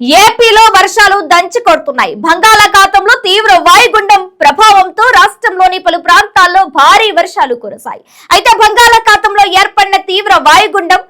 ఏపీలో వర్షాలు దంచి కొడుతున్నాయి. బంగాళాఖాతంలో తీవ్ర వాయుగుండం ప్రభావంతో రాష్ట్రంలోని పలు ప్రాంతాల్లో భారీ వర్షాలు కురిశాయి. అయితే బంగాళాఖాతంలో ఏర్పడిన తీవ్ర వాయుగుండం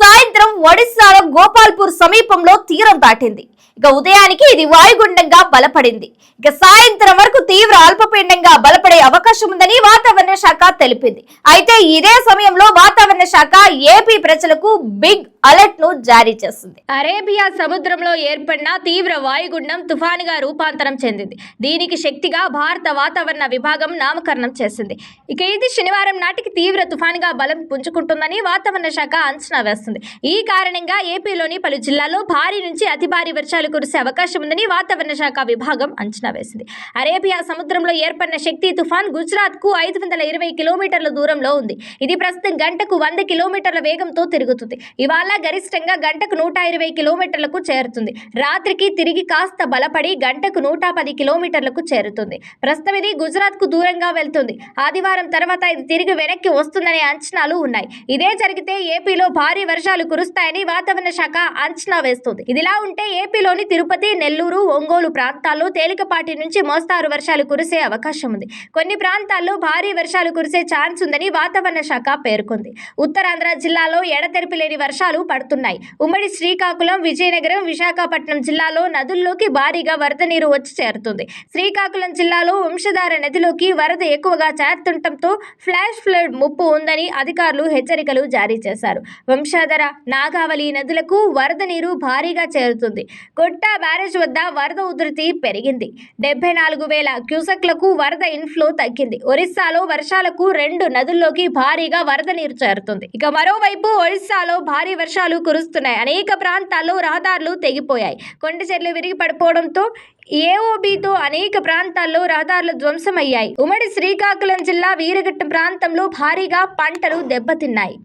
సాయంత్రం ఒడిశాలో గోపాల్పూర్ సమీపంలో తీరం దాటింది. ఇక ఉదయానికి ఇది వాయుగుండంగా బలపడింది. ఇక సాయంత్రం వరకు తీవ్ర అల్పపీండంగా బలపడే అవకాశం ఉందని వాతావరణ శాఖ తెలిపింది. అయితే ఇదే సమయంలో వాతావరణ శాఖ ఏపీ ప్రజలకు బిగ్ అలర్ట్ను జారీ చేసింది అరేబియా సముద్రంలో ఏర్పడిన తీవ్ర వాయుగుండం తుఫానుగా రూపాంతరం చెందింది. దీనికి శక్తిగా భారత వాతావరణ విభాగం నామకరణం చేసింది. ఇక ఇది శనివారం నాటికి తీవ్ర తుఫానుగా బలం పుంజుకుంటుందని వాతావరణ శాఖ అంచనా వేస్తుంది. ఈ కారణంగా ఏపీలోని పలు జిల్లాల్లో భారీ నుంచి అతి భారీ వర్షాలు కురిసే అవకాశం ఉందని వాతావరణ శాఖ విభాగం అంచనా వేసింది. అరేబియా సముద్రంలో ఏర్పడిన శక్తి తుఫాన్ గుజరాత్కు ఐదు వందల ఇరవై కిలోమీటర్ల దూరంలో ఉంది. ఇది ప్రస్తుతం గంటకు వంద కిలోమీటర్ల వేగంతో తిరుగుతుంది. ఇవాళ గరిష్టంగా గంటకు నూట ఇరవై కిలోమీటర్లకు చేరుతుంది. రాత్రికి తిరిగి కాస్త బలపడి గంటకు నూట పది కిలోమీటర్లకు చేరుతుంది. ప్రస్తుతం ఇది గుజరాత్కు దూరంగా వెళ్తుంది. ఆదివారం తర్వాత ఇది తిరిగి వెనక్కి వస్తుందనే అంచనాలు ఉన్నాయి. ఇదే జరిగితే ఏపీలో భారీ వర్షాలు కురుస్తాయని వాతావరణ శాఖ అంచనా వేస్తుంది. ఇదిలా ఉంటే ఏపీలోని తిరుపతి నెల్లూరు ఒంగోలు ప్రాంతాల్లో తేలికపాటి నుంచి మోస్తారు వర్షాలు కురిసే అవకాశం ఉంది. కొన్ని ప్రాంతాల్లో భారీ వర్షాలు కురిసే ఛాన్స్ ఉందని వాతావరణ శాఖ పేర్కొంది. ఉత్తరాంధ్ర జిల్లాలో ఎడతెరిపి లేని వర్షాలు పడుతున్నాయి. ఉమ్మడి శ్రీకాకుళం విజయనగరం విశాఖపట్నం జిల్లాలో నదుల్లోకి భారీగా వరద నీరు వచ్చి చేరుతుంది. శ్రీకాకుళం జిల్లాలో వంశధార నదిలోకి వరద ఎక్కువగా చేరుతుండటంతో ఫ్లాష్ ఫ్లడ్ ముప్పు ఉందని అధికారులు హెచ్చరికలు జారీ చేశారు. వంశాధర నాగావళి నదులకు వరద నీరు భారీగా చేరుతుంది. కొట్ట బ్యారేజ్ వద్ద వరద ఉధృతి పెరిగింది. డెబ్బై నాలుగు వేల క్యూసెక్లకు వరద ఇన్ఫ్లో తగ్గింది. ఒరిస్సాలో వర్షాలకు రెండు నదుల్లోకి భారీగా వరద నీరు చేరుతుంది. ఇక మరోవైపు ఒరిస్సాలో భారీ వర్షాలు కురుస్తున్నాయి. అనేక ప్రాంతాల్లో రహదారులు తెగిపోయాయి. కొండ చెట్లు విరిగి పడిపోవడంతో ఏఓబితో అనేక ప్రాంతాల్లో రహదారులు ధ్వంసమయ్యాయి. ఉమ్మడి శ్రీకాకుళం జిల్లా వీరఘట్టం ప్రాంతంలో భారీగా పంటలు దెబ్బతిన్నాయి.